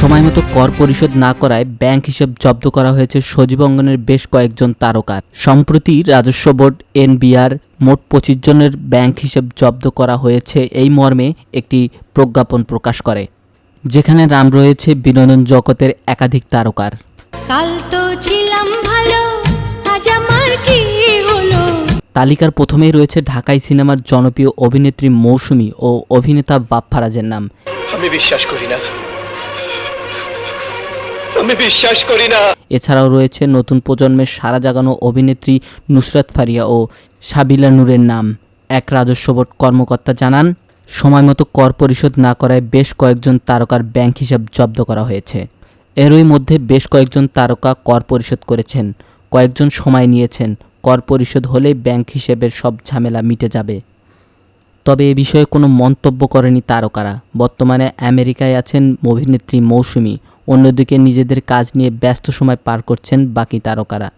সময়মতো কর পরিশোধ না করায় ব্যাংক হিসাব জব্দ করা হয়েছে সজীব অঙ্গনের বেশ কয়েকজন তারকার সম্প্রতি রাজস্ব বোর্ড এনবিআর মোট পঁচিশ জনের ব্যাংক হিসাব জব্দ করা হয়েছে এই মর্মে একটি প্রজ্ঞাপন প্রকাশ করে যেখানে নাম রয়েছে বিনোদন জগতের একাধিক তারকার। কাল তো ছিলাম ভালো আজ আমার কি হলো? তালিকার প্রথমেই রয়েছে ঢাকাই সিনেমার জনপ্রিয় অভিনেত্রী মৌসুমী ও অভিনেতা বাপ্পারাজের নাম। আমি বিশ্বাস করি না। আমি বিশ্বাস করি না। এছাড়াও রয়েছে নতুন প্রজন্মের সারা জাগানো অভিনেত্রী নুসরাত ফারিয়া ও সাবিলা নূরের নাম। এক রাজস্ব বোর্ড কর্মকর্তা জানান, সময় মতো কর পরিশোধ না করায় বেশ কয়েকজন তারকার ব্যাংক হিসাব জব্দ করা হয়েছে। এরই মধ্যে বেশ কয়েকজন তারকা কর পরিশোধ করেছেন। কয়েকজন সময় নিয়েছেন। কর পরিশোধ হলেই ব্যাংক হিসেবের সব ঝামেলা মিটে যাবে। তবে এ বিষয়ে কোনো মন্তব্য করেনি তারকারা। বর্তমানে আমেরিকায় আছেন অভিনেত্রী মৌসুমী। অন্যদিকে নিজেদের কাজ নিয়ে ব্যস্ত সময় পার করছেন বাকি তারকারা।